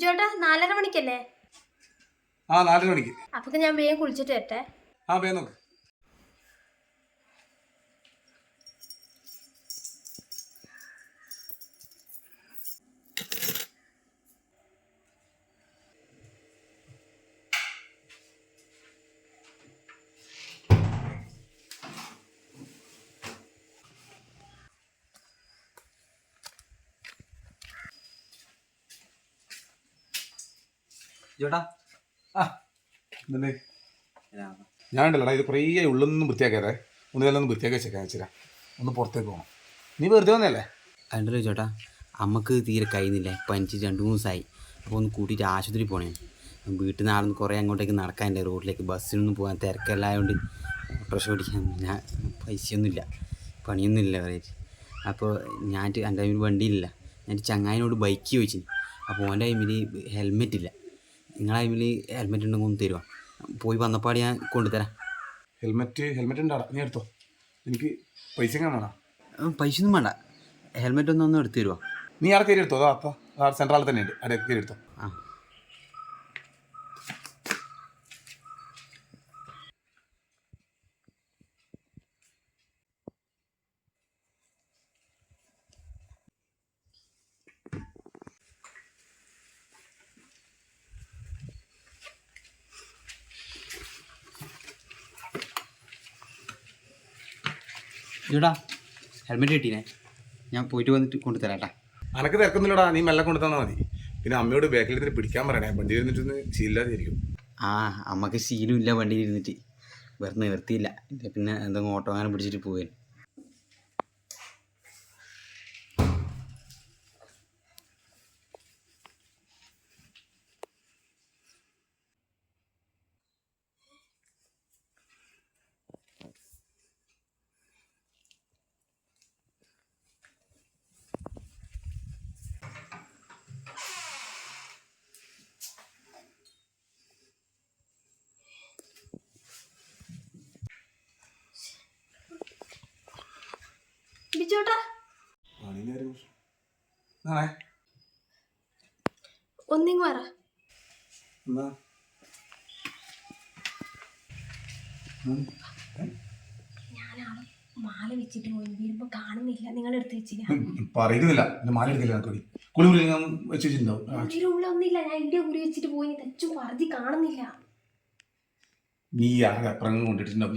ബിജുവേട്ടാ നാലര മണിക്കല്ലേ? ആ നാലര മണിക്ക്. അപ്പൊ ഞാൻ വേഗം കുളിച്ചിട്ട് വരട്ടെ. ആ വേഗം നോക്ക്. ആ. ഇതന്നെ ഞാൻ ഉണ്ടല്ലോടാ ഇത് കുറേ ഉള്ളൊന്നും വൃത്തിയാക്കാതെ ഒന്ന് എല്ലാം ഒന്ന് വൃത്തിയാക്കി വെച്ചേക്കാൻ വെച്ചിരാ. ഒന്ന് പുറത്തേക്ക് പോകണം നീ വെറുതെ വന്നല്ലേ അതുണ്ടല്ലോ ചേട്ടാ അമ്മയ്ക്ക് തീരെ കഴിയുന്നില്ല. പനിച്ച് രണ്ട് മൂന്ന് ദിവസമായി അപ്പോൾ ഒന്ന് കൂട്ടിയിട്ട് ആശുപത്രി പോണേ. വീട്ടിൽ നിന്ന് ആടുന്ന് കുറേ അങ്ങോട്ടേക്ക് നടക്കാനില്ല? റോഡിലേക്ക് ബസ്സിനൊന്നും പോകാൻ തിരക്കല്ലായതുകൊണ്ട് ഓട്ടോറിക്ഷ ഓടിക്കാൻ ഞാൻ പൈസയൊന്നുമില്ല. പണിയൊന്നുമില്ല പറയാ അപ്പോൾ ഞാൻ എന്റെ ടൈമിൽ വണ്ടിയില്ല ഞാൻ ചങ്ങായിനോട് ബൈക്ക് ചോദിച്ചു അപ്പോൾ ഓന്റെ ടൈമിൽ ഹെൽമെറ്റ് ഇല്ല നിങ്ങളെ ടൈമിൽ ഹെൽമെറ്റ് ഉണ്ടെങ്കിൽ ഒന്ന് തരുമോ പോയി വന്നപ്പാട് ഞാൻ കൊണ്ടുതരാം. ഹെൽമെറ്റ് ഹെൽമെറ്റ് ഉണ്ടാടാ നീ എടുത്തോ. എനിക്ക് പൈസ എങ്ങനെ വേണം പൈസ ഒന്നും വേണ്ട. ഹെൽമെറ്റ് ഒന്നും ഒന്ന് എടുത്തു തരുമോ നീ കയറി എടുത്തോ? അതാ സെൻട്രാളിൽ തന്നെ ഉണ്ട്. അവിടെ കയറി എടുത്തോ. ചേട്ടാ ഹെൽമെറ്റ് കിട്ടീനെ. ഞാൻ പോയിട്ട് വന്നിട്ട് കൊണ്ടുതരാം കേട്ടാ അനക്ക് തിരക്കൊന്നുമില്ലടാ. നീ മെല്ലെ കൊണ്ടു തന്നാൽ മതി. പിന്നെ അമ്മയോട് ബാക്കിൽ ഇരുന്നിട്ട് പിടിക്കാൻ പറയണേ. വണ്ടി ഇരുന്നിട്ടൊന്ന് ശീലില്ലാതിരിക്കും. ആ അമ്മയ്ക്ക് ശീലമില്ല വണ്ടിയിൽ ഇരുന്നിട്ട്. വേറെ നിവർത്തിയില്ല. പിന്നെ എന്തെങ്കിലും ഓട്ടോ അങ്ങനെ പിടിച്ചിട്ട് പോയി ബിജുവേട്ടാ ആണേ ഒന്നിങ്ങ് പറ ഞാനാണ് മാല വെച്ചിട്ട് പോയി. വരുമ്പോ കാണുന്നില്ല. നിങ്ങൾ എടുത്ത് വെച്ചില്ല. പറയുന്നില്ല. എന്റെ മാല എടുക്കില്ല എനിക്ക് കുളിമുറി വെച്ച് വെച്ചിട്ടുണ്ടാവും. ഒന്നില്ല ഞാൻ ഇന്ത്യ കുറി വെച്ചിട്ട് പോയി. തെച്ചു പറതി കാണുന്നില്ല. നീ ആകെ അപ്പുറം കൊണ്ടിട്ടുണ്ടാവും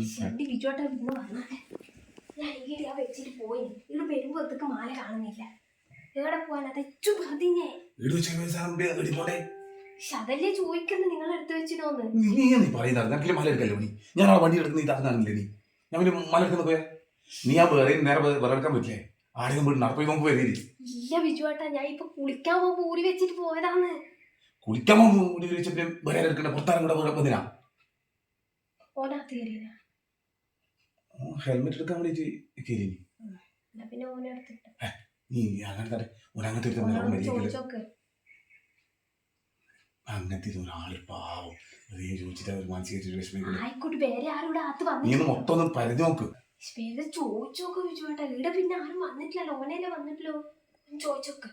ഞാൻ ഇവിടെ ആ വെച്ചിട്ട് പോയി? ഇവിടെ വരുമ്പോഴത്തേക്ക് മാല കാണുന്നില്ല. എവിടെ പോവാൻ തെച്ചു പതിഞ്ഞേ. അതല്ലേ ചോദിക്കുന്നത് നിങ്ങൾ എടുത്ത് വെച്ചിട്ടോന്ന് നീ നീ പറയുന്നത് ഞങ്ങൾക്ക് മല എടുക്കല്ലോ നീ ഞാൻ ആ വണ്ടി എടുത്ത് നീ ഇതാക്കുന്നില്ലേ നീ? ഞാൻ പിന്നെ മല എടുക്കുന്ന പോയാ? നീ ആ വേറെ നേരെ വേറെ എടുക്കാൻ പറ്റില്ലേ? ആരെയും വീട് നടപ്പ് നമുക്ക് വരില്ല ഇല്ല ബിജുവേട്ടാ ഞാൻ ഇപ്പൊ കുളിക്കാൻ പോകുമ്പോ ഊരി വെച്ചിട്ട് പോയതാണ്. കുളിക്കാൻ പോകുമ്പോൾ വീട് വെച്ചിട്ട് വേറെ എടുക്കണ്ട? പുറത്താരം കൂടെ വേറെ എന്തിനാ? ഓനാ കയറിയതാ ഹെൽമെറ്റ് എടുക്കാൻ വേണ്ടിട്ട് നീ. അങ്ങനത്തെ ഒരങ്ങനത്തെ ഒരാൾ പാവം. ചോദിച്ചിട്ട് അവർ മാനസിക വിഷമിക്കുന്നു നീ ഒന്ന് വന്നിട്ടില്ല മൊത്തം ഒന്ന് പരിധി നോക്ക്. ചോദിച്ചോക്ക് ഇവിടെ പിന്നെ ആരും വന്നിട്ടില്ലല്ലോ. ഓനല്ലേ വന്നിട്ടില്ലോ ഒന്ന് ചോദിച്ചോക്ക്.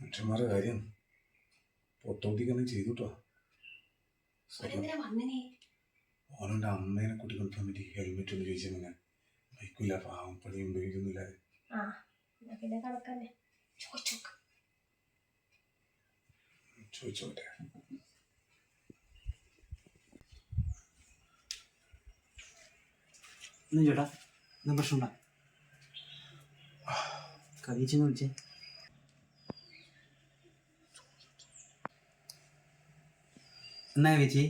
മനുഷ്യന്മാരുടെ കാര്യം പൊട്ടോട്ടിക്കൊന്നും ചെയ്തുട്ടോ. വന്നിനെ ഓനോന്റെ അമ്മേനെ കൂട്ടി കൊടുക്കാൻ പറ്റി. ഹെൽമെറ്റ് ഒന്ന് ചോദിച്ചാൽ ഞാൻ ബൈക്കില്ല പാവം പണിയും ഉപയോഗിക്കുന്നില്ല പിന്നെ കണക്കന്നെ. ചോദിച്ചോക്ക് ചോദിച്ചോട്ടെ. ഒന്നും ചേട്ടാ എന്നാ പ്രശ്നമുണ്ടാ കവിച്ചെന്ന് വിളിച്ചേ. എന്നാ കവിച്ചി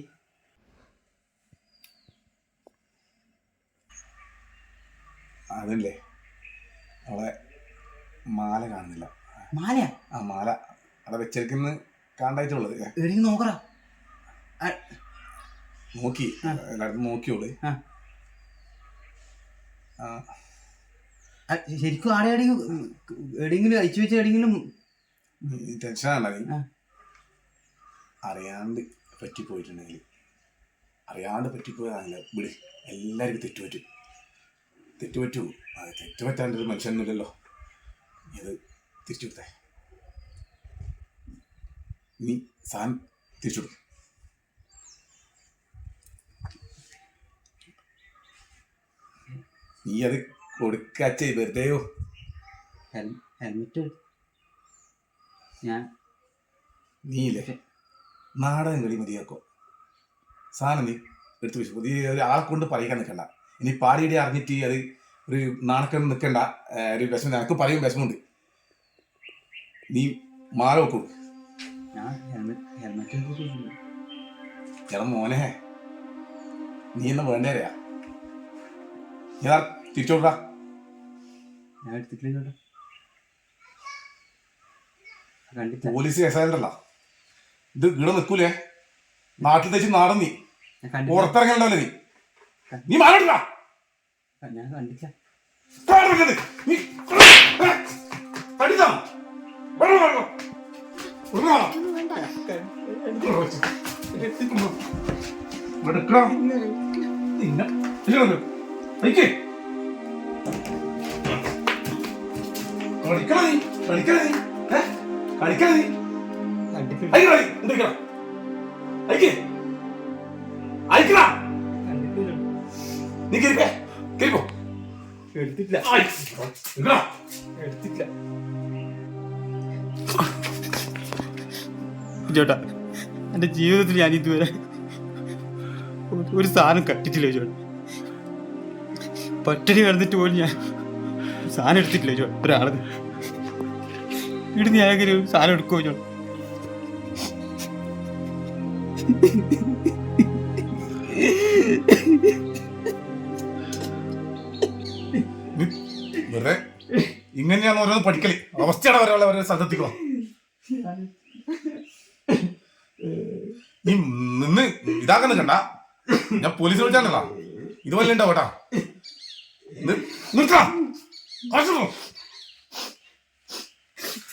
അതല്ലേ അവളെ മാല കാണുന്നില്ല. മാല ആ മാല അവിടെ വെച്ചേക്കുന്ന കാണ്ടായിട്ടുള്ളത് എവിടെയെങ്കിലും നോക്കടാ. നോക്കി. എല്ലായിടത്തും നോക്കിയോൾ. ശരിക്കും ആടെ എവിടെയെങ്കിലും എവിടെയെങ്കിലും അയച്ചു വെച്ച എവിടെയെങ്കിലും ടെൻഷനാണ്. അറിയാണ്ട് പറ്റിപ്പോയിട്ടുണ്ടെങ്കിൽ അറിയാണ്ട് പറ്റിപ്പോയതാണല്ലോ. വിട്. എല്ലാവർക്കും തെറ്റുപറ്റും. തെറ്റുപറ്റൂ. അത് തെറ്റുപറ്റാണ്ട് ഒരു മനുഷ്യനൊന്നുമില്ലല്ലോ ഇത് തിരിച്ചു കൊടുത്തേ നീ സാധനം തിരിച്ചുവിടും നീ അത് കൊടുക്കാച്ചേ വെറുതെയോ? ഹെൽമെറ്റ് ഞാൻ നീയില്ലേ? നാടകം കളി മതിയാക്കോ? സാധനം നീ എടുത്തു വെച്ചു. പുതിയ ഒരാളെ കൊണ്ട് പറയിക്കാൻ നിൽക്കണ്ട. ഇനി പാടിയിടെ അറിഞ്ഞിട്ട് അത് ഒരു നാണക്കം നിൽക്കണ്ട ഒരു വിഷമം. നിനക്ക് പറയും വിഷമമുണ്ട്. നീ മാറി ഹെൽമെറ്റ് എടാ മോനെ നീ എന്നെ വേണ്ടേരയാ ഞാൻ തിരിച്ചോട്ടാ ഞാൻ എടുത്തിട്ടില്ല ചേട്ടാ കണ്ടില്ല. പോലീസ് കേസായിട്ടല്ല ഇത് ഇവിടെ നിൽക്കൂലേ? നാട്ടിൽ തെച്ച് നാടൻ നീ. പുറത്തിറങ്ങണ്ടല്ലേ നീ? നീ മാറില്ല ഞാൻ കണ്ടില്ല. അയക്കണ നീ എന്തിരിക്കണം എടുത്തില്ല എടുത്തിട്ടില്ല. ചേട്ടാ എന്റെ ജീവിതത്തിൽ ഞാൻ ഇതുവരെ ഒരു- സാധനം കട്ടിട്ടില്ല ചേട്ടാ പട്ടിണി കിടന്നിട്ട് പോലും ഞാൻ ഒരു സാധനം എടുത്തിട്ടില്ല ചേട്ടാ ഒരാളെ. ഇവിടുന്ന് ഞാൻ എങ്ങനെ ഒരു സാധനം എടുക്കുമോ ചേട്ടാ ഇങ്ങനെയാണ് ഓരോന്ന് പഠിക്കൽ. അവസ്ഥയാണ് ഒരാളെ ഓരോ സ്ഥലത്തെത്തിക്കോ. നീ നിന്ന് ഇതാക്കുന്ന കണ്ട ഞാൻ പോലീസ് വിളിച്ചാണല്ലോ ഇത് വല്ല ഉണ്ടാവും കേട്ടാ നിർത്തണം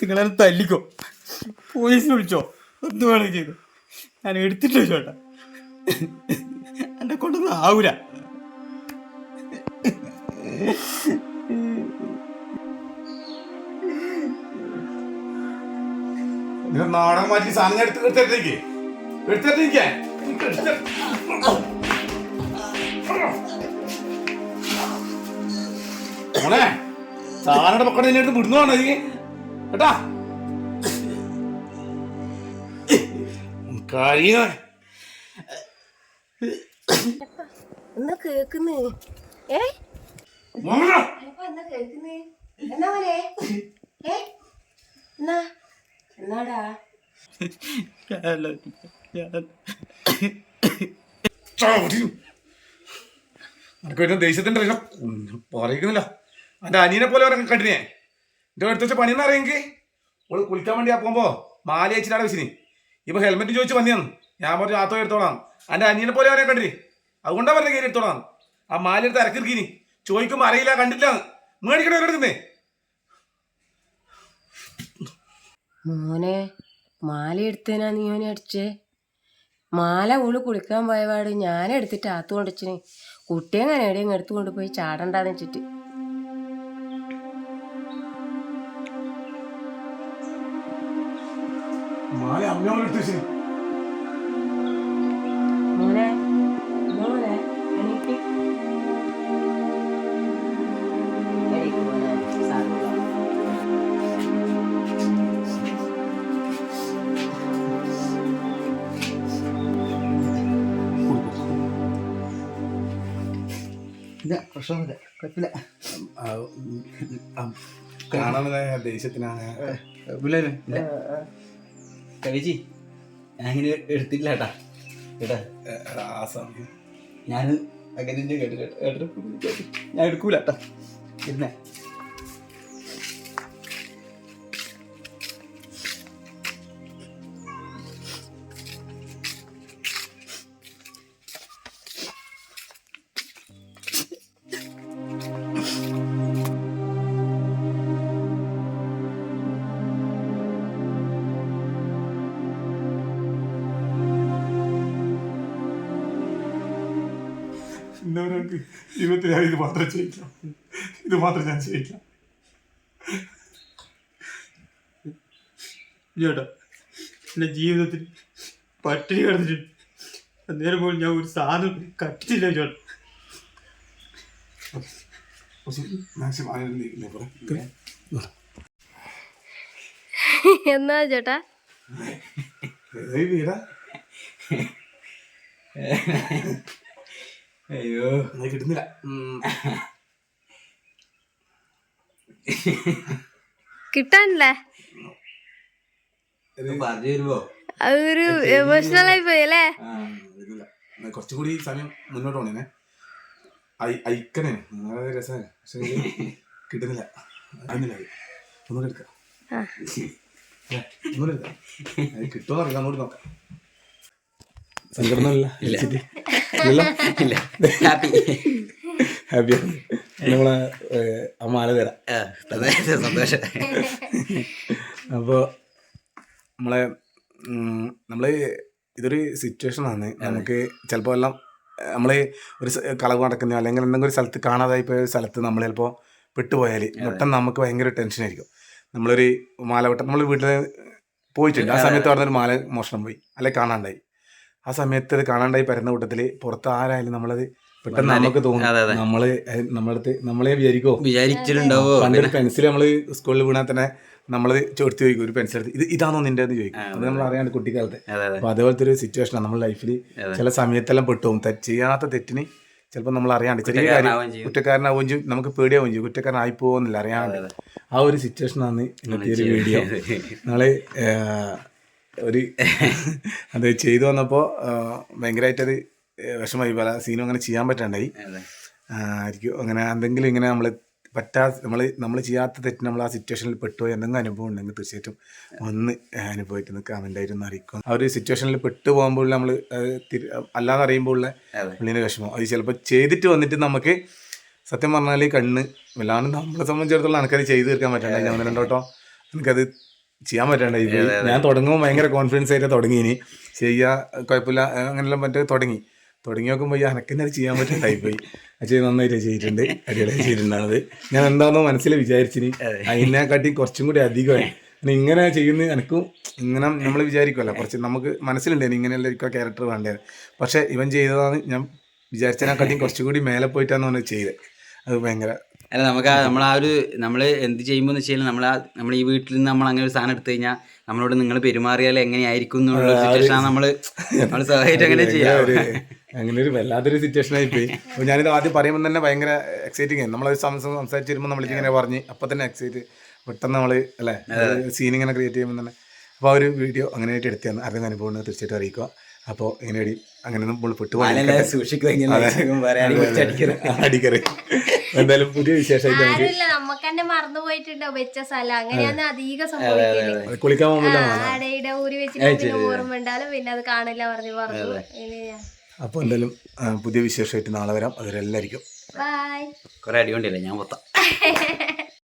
നിങ്ങളെ തല്ലിക്കോ. പോലീസ് വിളിച്ചോ. എന്ത് വേണമെങ്കിൽ ചെയ്തു. ഞാൻ എടുത്തിട്ട് ചോട്ടാ. എന്നെ കൊണ്ടൊന്നും ആവൂല. നാടകം മാറ്റി സാധനം എടുത്ത് എടുത്തിട്ടേക്ക് എടുത്തിട്ടേക്ക് മോനെ സാധനയുടെ മക്കളെ എന്നെ എടുത്ത് വിടുന്നതാണ് നീ? കേട്ടാ? കാര്യ കേക്കുന്നേ? ഏ മോനെ അപ്പൊ എന്നാ കേക്കുന്നേ എന്നാ മോനെ ഏ എന്നാ എന്നാടാ എനിക്ക് വരുന്ന ദേഷ്യത്തിന്റെ ഇല്ല പറയുന്നില്ല എന്റെ അനിയനെ പോലെ ഇറങ്ങി കണ്ടിനെ. എന്റെ അടുത്ത് വെച്ച പണിയെന്ന് അറിയെങ്കിൽ ഓൾ കുളിക്കാൻ വേണ്ടി പോകുമ്പോ മാല അയച്ചിട്ടാണ് വെച്ചിന് ഇപ്പൊ ഹെൽമെറ്റ് ചോദിച്ച് വന്നിയാണ് ഞാൻ പറഞ്ഞു ആത്തോ എടുത്തോളാം. എന്റെ അനിയനെ പോലെ അവരെ കണ്ടിരി അതുകൊണ്ടാണ് പറഞ്ഞ കയറി എടുത്തോളാം. ആ മാല എടുത്ത് ഇറക്കിരിക്കിനി ചോദിക്കുമ്പോ അറിയില്ല കണ്ടില്ല മേടിക്കണോ എടുക്കുന്നേ മോനെ മാല എടുത്തേനാ നീ ഓനെ അടിച്ചേ? മാല ഉൾ കുളിക്കാൻ പോയപാട് ഞാൻ എടുത്തിട്ട് ആത്തു കൊണ്ടിച്ചിന് കുട്ടിയെ ഞാൻ എവിടെയും എടുത്തു കൊണ്ടുപോയി ചാടണ്ടാന്ന് വെച്ചിട്ട്. മാല അമ്മയോട് എടുത്ത് പ്രശ്നമൊന്നുമില്ല. കുഴപ്പമില്ല. ഇല്ല. ഞാൻ ഇങ്ങനെ എടുത്തില്ല കേട്ടാ. കേട്ടാ? ആ സമയം. ഞാൻ അങ്ങനെ കേട്ടിട്ട് ഞാൻ എടുക്കൂല കേട്ടാ. ഇരുന്നേ. ഇന്നവർക്ക് ജീവിതത്തിൽ ഞാൻ ഇത് മാത്രം ചെയ്യിക്കാം. ഇത് മാത്രം ഞാൻ ചെയ്യിക്കാം. ചേട്ടാ എന്റെ ജീവിതത്തിൽ പട്ടിണി കിടന്നിട്ടുണ്ട് അന്നേരം പോലും ഞാൻ ഒരു സാധനം കട്ടിച്ചില്ല ചേട്ടാ എന്നാ ചേട്ടാ? വീടാ? അയ്യോ. കിട്ടുന്നില്ല. കിട്ടാനില്ലേ. പറഞ്ഞു തരുമോ അതൊരു എമോഷണൽ ആയി പോയി അല്ലേ കുറച്ചും കൂടി സമയം മുന്നോട്ട് പോണേ അയക്കണേ വളരെ രസമാണ്. പക്ഷെ ഇത് കിട്ടുന്നില്ല. അറിയുന്നില്ല അത്. എടുക്കാം. ഒന്നുകൂടി അത് കിട്ടുമോ അറിയാം. ഒന്നുകൂടി നോക്കാം. സങ്കടമൊന്നുമില്ല. ഇല്ല. ഹാപ്പി ഹാപ്പിയാണ് നമ്മളെ ആ മാല തരാം സന്തോഷം. അപ്പോൾ നമ്മളെ നമ്മൾ ഇതൊരു സിറ്റുവേഷൻ ആണ്. നമുക്ക് ചിലപ്പോൾ എല്ലാം നമ്മൾ ഒരു കളവ് നടക്കുന്ന അല്ലെങ്കിൽ എന്തെങ്കിലും ഒരു സ്ഥലത്ത് കാണാതായി പോയ ഒരു സ്ഥലത്ത് നമ്മൾ ചിലപ്പോൾ പെട്ടുപോയാൽ പെട്ടെന്ന് നമുക്ക് ഭയങ്കര ടെൻഷനായിരിക്കും നമ്മളൊരു മാല വെട്ടം നമ്മൾ വീട്ടിൽ പോയിട്ടുണ്ട്. ആ സമയത്ത് ഒരു മാല മോഷണം പോയി. അല്ലെങ്കിൽ കാണാണ്ടായി. ആ സമയത്ത് അത് കാണാണ്ടായി പരന്ന കൂട്ടത്തിൽ പുറത്ത് ആരായാലും നമ്മളത് പെട്ടെന്ന് നമുക്ക് തോന്നും. നമ്മൾ നമ്മളടുത്ത് നമ്മളെ വിചാരിക്കോ? വിചാരിച്ചിട്ടുണ്ടാവോ? പണ്ടൊരു പെൻസിൽ നമ്മൾ സ്കൂളിൽ വീണാൽ തന്നെ നമ്മൾ ചോദിച്ചു ചോദിക്കും ഒരു പെൻസിൽ എടുത്ത് ഇത് ഇതാണോ നിന്റെ? എന്ന് ചോദിക്കും. അത് നമ്മൾ അറിയാണ്ട് കുട്ടിക്കാലത്ത്. അപ്പൊ അതേപോലത്തെ ഒരു സിറ്റുവേഷനാണ് നമ്മുടെ ലൈഫിൽ. ചില സമയത്തെല്ലാം പെട്ടുപോകും തെറ്റ് ചെയ്യാത്ത തെറ്റിന് ചിലപ്പോൾ നമ്മൾ അറിയാണ്ട് ചെറിയ കാര്യം കുറ്റക്കാരനാവുകയും ചെയ്യും. നമുക്ക് പേടിയാവുകയും ചെയ്യും. കുറ്റക്കാരനായി പോകുന്നില്ല അറിയാണ്ട്. ആ ഒരു സിറ്റുവേഷനാണ് ഇന്നത്തെ ഒരു വീഡിയോ നമ്മൾ ഏഹ്, ഒരു അത് ചെയ്തു വന്നപ്പോൾ ഭയങ്കരമായിട്ടത് വിഷമമായി. പല സീനും അങ്ങനെ ചെയ്യാൻ പറ്റാണ്ടായി. ആയിരിക്കും. അങ്ങനെ എന്തെങ്കിലും ഇങ്ങനെ നമ്മൾ പറ്റാ നമ്മൾ നമ്മൾ ചെയ്യാത്ത തെറ്റ് നമ്മൾ ആ സിറ്റുവേഷനിൽ പെട്ടുപോയി എന്തെങ്കിലും അനുഭവം ഉണ്ടെങ്കിൽ തീർച്ചയായിട്ടും ഒന്ന് അനുഭവിച്ചു നിൽക്കുക കമന്റ് അറിയിക്കും. ആ ഒരു സിറ്റുവേഷനിൽ പെട്ടു പോകുമ്പോൾ നമ്മൾ അല്ലാതെ അറിയുമ്പോഴുള്ള. ഉള്ളിന്റെ വിഷമം. അത് ചിലപ്പോൾ ചെയ്തിട്ട് വന്നിട്ട് നമുക്ക് സത്യം പറഞ്ഞാൽ കണ്ണ് വല്ലാണ്ട് നമ്മളെ സംബന്ധിച്ചിടത്തോളം എനിക്കത് ചെയ്തു തീർക്കാൻ പറ്റണ്ട ഞാൻ രണ്ടോട്ടോ എനിക്കത് ചെയ്യാൻ പറ്റണ്ട. ഇത് ഞാൻ തുടങ്ങുമ്പോൾ ഭയങ്കര കോൺഫിഡൻസ് ആയിട്ട് തുടങ്ങി ഇനി. ചെയ്യാ കുഴപ്പമില്ല അങ്ങനെല്ലാം മറ്റേ തുടങ്ങി. തുടങ്ങി നോക്കുമ്പോൾ ഈ അനക്കെന്നെ ചെയ്യാൻ പറ്റുന്ന ടൈപ്പായി അച്ഛൻ നന്നായിട്ട് ചെയ്തിട്ടുണ്ട് അടിപൊളിയായി ചെയ്തിട്ടുണ്ടാണത്. ഞാൻ എന്താണെന്നോ മനസ്സിൽ വിചാരിച്ചിന്. അതിനെക്കാട്ടി കുറച്ചും കൂടി അധികമായി. ഇങ്ങനെ ചെയ്യുന്ന എനിക്കും ഇങ്ങനെ നമ്മൾ വിചാരിക്കുമല്ലോ കുറച്ച് നമുക്ക് മനസ്സിലുണ്ടായിരുന്നു ഇങ്ങനെയുള്ള ഒരു ക്യാരക്ടർ വേണ്ടത് പക്ഷേ ഇവൻ ചെയ്തതാണ് ഞാൻ വിചാരിച്ചതിനെക്കാട്ടിയും കുറച്ചും കൂടി മേലെ പോയിട്ടാണ് പറഞ്ഞാൽ ചെയ്തത്. അത് ഭയങ്കര അല്ല നമുക്ക് നമ്മൾ ആ ഒരു നമ്മൾ എന്ത് ചെയ്യുമ്പോൾ എന്ന് വെച്ചാൽ നമ്മൾ നമ്മൾ ഈ വീട്ടിൽ നിന്ന് നമ്മൾ അങ്ങനെ ഒരു സാധനം എടുത്തു കഴിഞ്ഞാൽ നമ്മളോട് നിങ്ങൾ പെരുമാറിയാൽ എങ്ങനെയായിരിക്കും എന്നുള്ള സിറ്റുവേഷൻ നമ്മൾ നമ്മൾ സ്വയമായിട്ട് അങ്ങനെ ചെയ്യാം അങ്ങനെ ഒരു വല്ലാത്തൊരു സിറ്റുവേഷൻ ആയിപ്പോയി പോയി. അപ്പോൾ ഞാനിത് ആദ്യം പറയുമ്പോൾ തന്നെ ഭയങ്കര എക്സൈറ്റിംഗ് ആയി നമ്മൾ സംസാരിച്ച് വരുമ്പോൾ നമ്മൾ ഇങ്ങനെ പറഞ്ഞ് അപ്പം തന്നെ എക്സൈറ്റ് പെട്ടെന്ന് നമ്മൾ അല്ലേ സീൻ ഇങ്ങനെ ക്രിയേറ്റ് ചെയ്യുമ്പോൾ തന്നെ. അപ്പോൾ ആ ഒരു വീഡിയോ അങ്ങനെ ആയിട്ട് എടുത്തതാണ് അറിയുന്ന അനുഭവം തീർച്ചയായിട്ടും അറിയിക്കുക. അപ്പോൾ ഇങ്ങനെ അടി അങ്ങനെ നമ്മൾ പെട്ടുപോകാൻ സൂക്ഷിക്കുക അടിക്കറി. എന്തായാലും പുതിയ വിശേഷമായിട്ട് നമുക്ക് ആരുമില്ല നമുക്ക് തന്നെ മറന്നു പോയിട്ടുണ്ട്. വെച്ച സ്ഥലം. അങ്ങനെയാണ് അധികം സംഭവിക്കുന്നത്. അത് കുളിക്കാൻ പോകുമ്പോൾ ആടയുടെ ഊരി വെച്ചിട്ട് പിന്നെ ഓർമ്മ ഉണ്ടാലും പിന്നെ അത് കാണില്ല പറഞ്ഞു പറഞ്ഞു ഇനി അപ്പോൾ എന്തായാലും ആ, പുതിയ വിശേഷമായിട്ട് നാളെ വരാം. അതുവരെ എല്ലാവർക്കും ബൈ കുറെ അടി കൊണ്ടില്ല? ഞാൻ മൊത്തം.